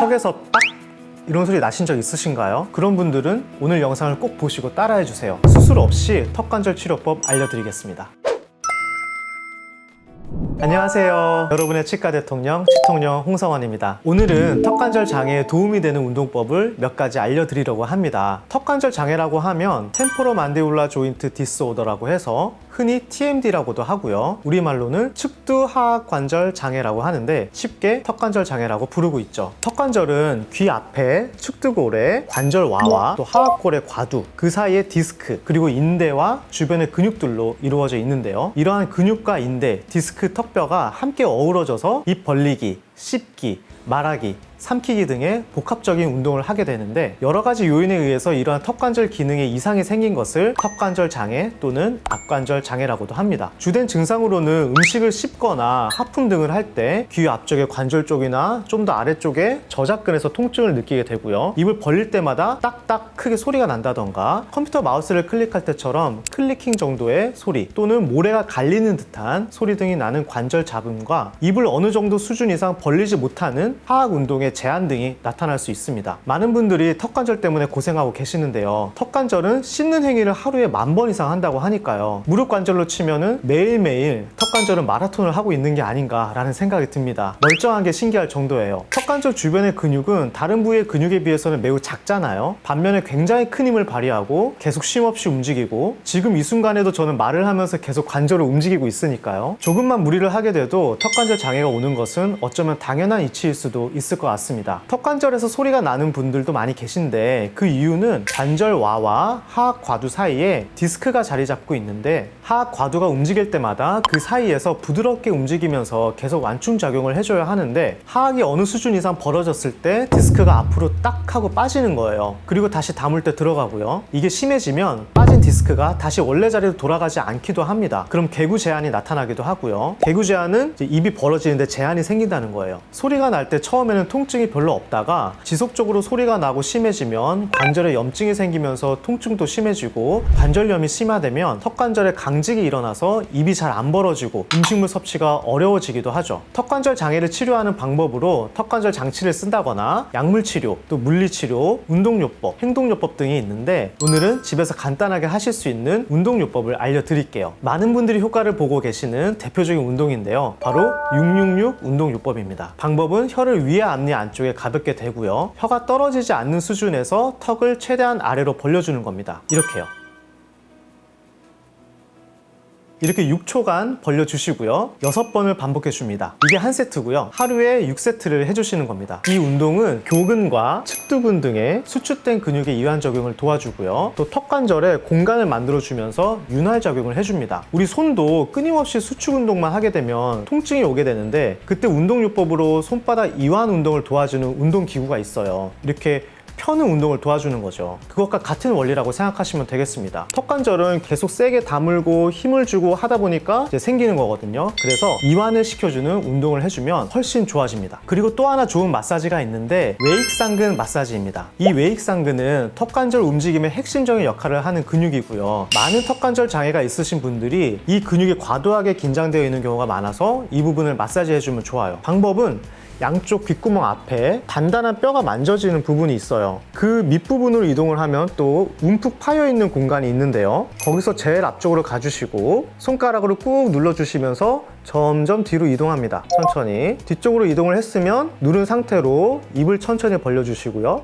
턱에서 빡 이런 소리 나신 적 있으신가요? 그런 분들은 오늘 영상을 꼭 보시고 따라해 주세요. 수술 없이 턱관절 치료법 알려드리겠습니다. 안녕하세요. 여러분의 치과 대통령 치통령 홍성원입니다. 오늘은 턱관절 장애에 도움이 되는 운동법을 몇 가지 알려드리려고 합니다. 턱관절 장애라고 하면 템포로 만디블라 조인트 디스오더라고 해서 흔히 TMD라고도 하고요. 우리말로는 측두 하악 관절 장애라고 하는데 쉽게 턱관절 장애라고 부르고 있죠. 턱관절은 귀 앞에 측두골에 관절 와와 또 하악골의 과두 그 사이에 디스크 그리고 인대와 주변의 근육들로 이루어져 있는데요. 이러한 근육과 인대, 디스크, 턱 뼈가 함께 어우러져서 입 벌리기, 씹기, 말하기, 삼키기 등의 복합적인 운동을 하게 되는데 여러 가지 요인에 의해서 이러한 턱관절 기능에 이상이 생긴 것을 턱관절 장애 또는 악관절 장애라고도 합니다. 주된 증상으로는 음식을 씹거나 하품 등을 할 때 귀 앞쪽의 관절 쪽이나 좀 더 아래쪽에 저작근에서 통증을 느끼게 되고요. 입을 벌릴 때마다 딱딱 크게 소리가 난다던가 컴퓨터 마우스를 클릭할 때처럼 클리킹 정도의 소리 또는 모래가 갈리는 듯한 소리 등이 나는 관절 잡음과 입을 어느 정도 수준 이상 벌리지 못하는 하악 운동의 제한 등이 나타날 수 있습니다. 많은 분들이 턱관절 때문에 고생하고 계시는데요. 턱관절은 씻는 행위를 하루에 만 번 이상 한다고 하니까요. 무릎 관절로 치면은 매일매일 턱관절은 마라톤을 하고 있는 게 아닌가라는 생각이 듭니다. 멀쩡한 게 신기할 정도예요. 턱관절 주변의 근육은 다른 부위의 근육에 비해서는 매우 작잖아요. 반면에 굉장히 큰 힘을 발휘하고 계속 쉼없이 움직이고 지금 이 순간에도 저는 말을 하면서 계속 관절을 움직이고 있으니까요. 조금만 무리를 하게 돼도 턱관절 장애가 오는 것은 어쩌면 당연한 이치일 수도 있을 것 같습니다. 턱관절에서 소리가 나는 분들도 많이 계신데 그 이유는 관절와와 하악 과두 사이에 디스크가 자리 잡고 있는데 하악 과두가 움직일 때마다 그 사이에서 부드럽게 움직이면서 계속 완충 작용을 해줘야 하는데 하악이 어느 수준 이상 벌어졌을 때 디스크가 앞으로 딱 하고 빠지는 거예요. 그리고 다시 담을 때 들어가고요. 이게 심해지면 빠진 디스크가 다시 원래 자리로 돌아가지 않기도 합니다. 그럼 개구 제한이 나타나기도 하고요. 개구 제한은 입이 벌어지는데 제한이 생긴다는 거예요. 소리가 날 때 처음에는 통증 이 별로 없다가 지속적으로 소리가 나고 심해지면 관절에 염증이 생기면서 통증도 심해지고 관절염이 심화되면 턱관절에 강직이 일어나서 입이 잘 안 벌어지고 음식물 섭취가 어려워지기도 하죠. 턱관절 장애를 치료하는 방법으로 턱관절 장치를 쓴다거나 약물 치료, 또 물리 치료, 운동요법, 행동요법 등이 있는데 오늘은 집에서 간단하게 하실 수 있는 운동요법을 알려드릴게요. 많은 분들이 효과를 보고 계시는 대표적인 운동인데요. 바로 666 운동요법입니다. 방법은 혀를 위에 앞니 안쪽에 가볍게 대고요. 혀가 떨어지지 않는 수준에서 턱을 최대한 아래로 벌려주는 겁니다. 이렇게요. 이렇게 6초간 벌려주시고요. 6번을 반복해 줍니다. 이게 한 세트고요. 하루에 6세트를 해주시는 겁니다. 이 운동은 교근과 측두근 등의 수축된 근육의 이완 적용을 도와주고요. 또 턱 관절에 공간을 만들어주면서 윤활 작용을 해줍니다. 우리 손도 끊임없이 수축 운동만 하게 되면 통증이 오게 되는데 그때 운동요법으로 손바닥 이완 운동을 도와주는 운동 기구가 있어요. 이렇게 펴는 운동을 도와주는 거죠. 그것과 같은 원리라고 생각하시면 되겠습니다. 턱관절은 계속 세게 다물고 힘을 주고 하다 보니까 이제 생기는 거거든요. 그래서 이완을 시켜주는 운동을 해주면 훨씬 좋아집니다. 그리고 또 하나 좋은 마사지가 있는데 웨익상근 마사지입니다. 이 웨익상근은 턱관절 움직임의 핵심적인 역할을 하는 근육이고요. 많은 턱관절 장애가 있으신 분들이 이 근육이 과도하게 긴장되어 있는 경우가 많아서 이 부분을 마사지 해주면 좋아요. 방법은 양쪽 귓구멍 앞에 단단한 뼈가 만져지는 부분이 있어요. 그 밑부분으로 이동을 하면 또 움푹 파여 있는 공간이 있는데요. 거기서 제일 앞쪽으로 가주시고 손가락으로 꾹 눌러주시면서 점점 뒤로 이동합니다. 천천히. 뒤쪽으로 이동을 했으면 누른 상태로 입을 천천히 벌려주시고요.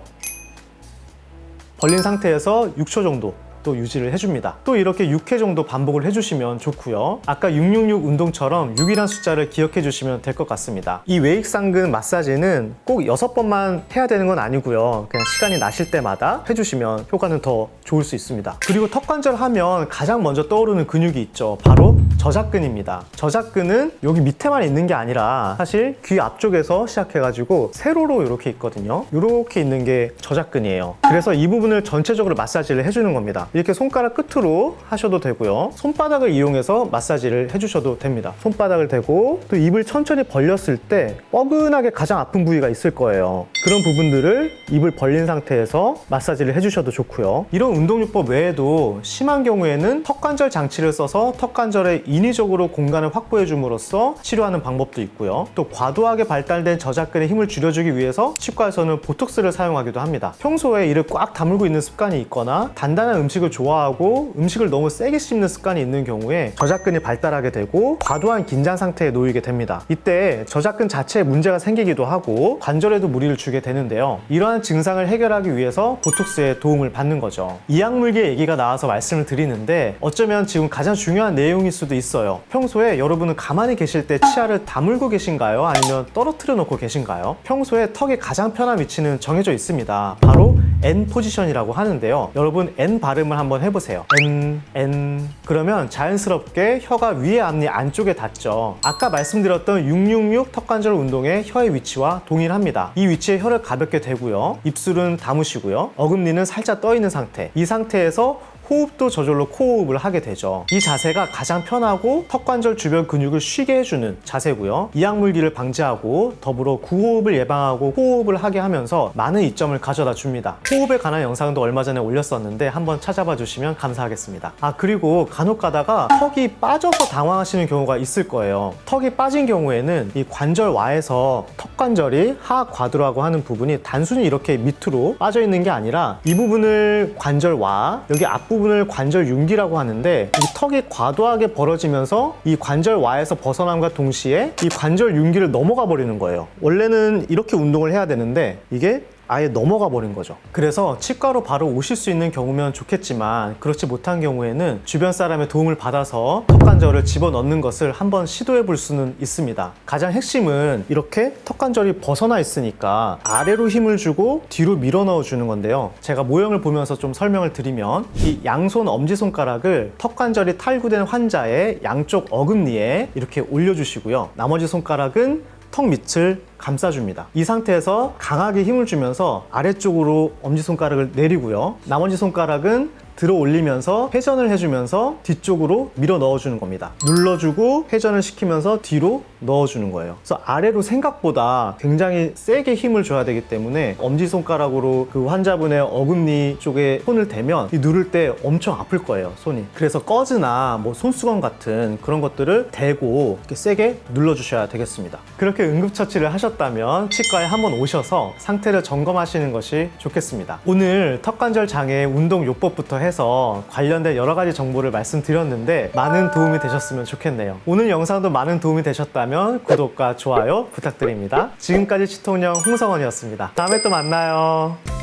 벌린 상태에서 6초 정도 또 유지를 해줍니다. 또 이렇게 6회 정도 반복을 해주시면 좋고요. 아까 666 운동처럼 6이란 숫자를 기억해 주시면 될 것 같습니다. 이 웨익상근 마사지는 꼭 6번만 해야 되는 건 아니고요. 그냥 시간이 나실 때마다 해주시면 효과는 더 좋을 수 있습니다. 그리고 턱관절 하면 가장 먼저 떠오르는 근육이 있죠. 바로 저작근입니다. 저작근은 여기 밑에만 있는 게 아니라 사실 귀 앞쪽에서 시작해가지고 세로로 이렇게 있거든요. 이렇게 있는 게 저작근이에요. 그래서 이 부분을 전체적으로 마사지를 해주는 겁니다. 이렇게 손가락 끝으로 하셔도 되고요. 손바닥을 이용해서 마사지를 해주셔도 됩니다. 손바닥을 대고 또 입을 천천히 벌렸을 때 뻐근하게 가장 아픈 부위가 있을 거예요. 그런 부분들을 입을 벌린 상태에서 마사지를 해주셔도 좋고요. 이런 운동요법 외에도 심한 경우에는 턱관절 장치를 써서 턱관절의 인위적으로 공간을 확보해 줌으로써 치료하는 방법도 있고요. 또 과도하게 발달된 저작근의 힘을 줄여주기 위해서 치과에서는 보톡스를 사용하기도 합니다. 평소에 이를 꽉 다물고 있는 습관이 있거나 단단한 음식을 좋아하고 음식을 너무 세게 씹는 습관이 있는 경우에 저작근이 발달하게 되고 과도한 긴장 상태에 놓이게 됩니다. 이때 저작근 자체에 문제가 생기기도 하고 관절에도 무리를 주게 되는데요. 이러한 증상을 해결하기 위해서 보톡스의 도움을 받는 거죠. 이약물계 얘기가 나와서 말씀을 드리는데 어쩌면 지금 가장 중요한 내용일 수도 있어요. 평소에 여러분은 가만히 계실 때 치아를 다물고 계신가요? 아니면 떨어뜨려 놓고 계신가요? 평소에 턱이 가장 편한 위치는 정해져 있습니다. 바로 N 포지션이라고 하는데요. 여러분 N 발음을 한번 해보세요. N, N. 그러면 자연스럽게 혀가 위에 앞니 안쪽에 닿죠. 아까 말씀드렸던 666 턱관절 운동의 혀의 위치와 동일합니다. 이 위치에 혀를 가볍게 대고요. 입술은 다무시고요. 어금니는 살짝 떠 있는 상태. 이 상태에서 호흡도 저절로 코호흡을 하게 되죠. 이 자세가 가장 편하고 턱관절 주변 근육을 쉬게 해주는 자세고요. 이악물기를 방지하고 더불어 구호흡을 예방하고 호흡을 하게 하면서 많은 이점을 가져다 줍니다. 호흡에 관한 영상도 얼마 전에 올렸었는데 한번 찾아봐 주시면 감사하겠습니다. 아 그리고 간혹 가다가 턱이 빠져서 당황하시는 경우가 있을 거예요. 턱이 빠진 경우에는 이 관절와에서 턱관절이 하과두라고 하는 부분이 단순히 이렇게 밑으로 빠져 있는 게 아니라 이 부분을 관절와 여기 앞부분 을 관절 윤기라고 하는데 이 턱이 과도하게 벌어지면서 이 관절 와에서 벗어남과 동시에 이 관절 윤기를 넘어가 버리는 거예요. 원래는 이렇게 운동을 해야 되는데 이게 아예 넘어가 버린 거죠. 그래서 치과로 바로 오실 수 있는 경우면 좋겠지만 그렇지 못한 경우에는 주변 사람의 도움을 받아서 턱 관절을 집어넣는 것을 한번 시도해 볼 수는 있습니다. 가장 핵심은 이렇게 턱 관절이 벗어나 있으니까 아래로 힘을 주고 뒤로 밀어 넣어 주는 건데요. 제가 모형을 보면서 좀 설명을 드리면 이 양손 엄지손가락을 턱 관절이 탈구된 환자의 양쪽 어금니에 이렇게 올려 주시고요. 나머지 손가락은 턱 밑을 감싸줍니다. 이 상태에서 강하게 힘을 주면서 아래쪽으로 엄지손가락을 내리고요. 나머지 손가락은 들어 올리면서 회전을 해주면서 뒤쪽으로 밀어 넣어주는 겁니다. 눌러주고 회전을 시키면서 뒤로 넣어주는 거예요. 그래서 아래로 생각보다 굉장히 세게 힘을 줘야 되기 때문에 엄지손가락으로 그 환자분의 어금니 쪽에 손을 대면 이 누를 때 엄청 아플 거예요, 손이. 그래서 꺼즈나 뭐 손수건 같은 그런 것들을 대고 이렇게 세게 눌러주셔야 되겠습니다. 그렇게 응급처치를 하셨다면 치과에 한번 오셔서 상태를 점검하시는 것이 좋겠습니다. 오늘 턱관절 장애 운동 요법부터 해서 관련된 여러 가지 정보를 말씀드렸는데 많은 도움이 되셨으면 좋겠네요. 오늘 영상도 많은 도움이 되셨다면 구독과 좋아요 부탁드립니다. 지금까지 치통령 홍성원이었습니다. 다음에 또 만나요.